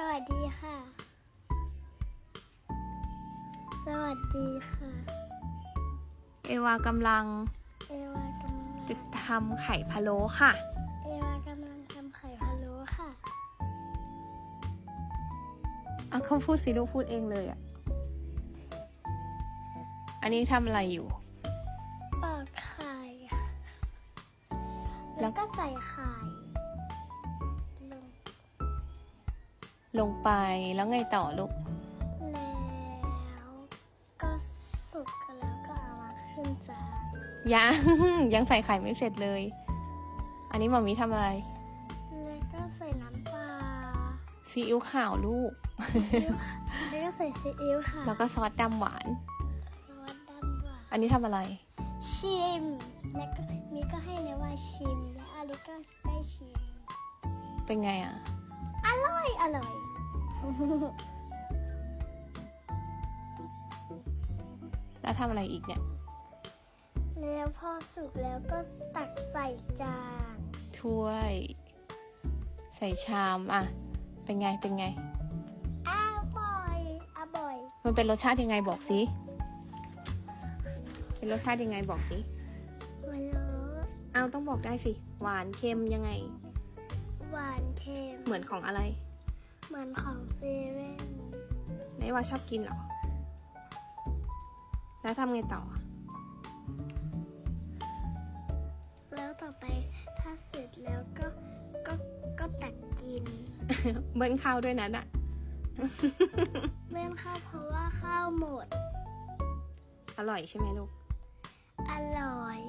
สวัสดีค่ะ สวัสดีค่ะ เอวากำลังเอวากำลังจะทำไข่พะโล้ค่ะ เอวากำลังทำไข่พะโล้ค่ะเอาเขาพูดสิลูกพูดเองเลยอะ อันนี้ทำอะไรอยู่ ปอกไข่ค่ะแล้แล้ววก็ใส่ไข่ ลงไปแล้วไงต่อลูก แล้วก็สุกแล้วก็เอามาขึ้นจานยังยังใส่ไข่ไม่เสร็จเลย อันนี้หมอมีทำอะไร แล้วก็ใส่น้ำปลาซีอิ๊วขาวลูก แล้วก็ใส่ซีอิ๊วค่ะแล้วก็ซอสดำหวาน ซอสดำหวานอันนี้ทำอะไร ชิม แล้วก็มีก็ให้เนว่าชิม แล้วอลิก็ได้ชิม เป็นไงอะอ ร่อย อร่อย แล้วทำอะไรอีกเนี่ย แล้วพอสุกแล้วก็ตักใส่จาน ถ้วย ใส่ชามอะ เป็นไง เป็นไง อร่อย อร่อย มันเป็นรสชาติยังไงบอกสิ เป็นรสชาติยังไงบอกสิไม่รู้เอาต้องบอกได้สิ หวานเค็มยังไง หวานเค็มเหมือนของอะไร เหมือนของเซเว่นไหนว่าชอบกินเหรอ แล้วทำไงต่อ แล้วต่อไปถ้าเสร็จแล้วก็ก็ก็ตักกิน เบิ้ลข้าวด้วยนะน่ะเม่นข้าวเพราะว่าข้าวหมด อร่อยใช่ไหมลูก อร่อย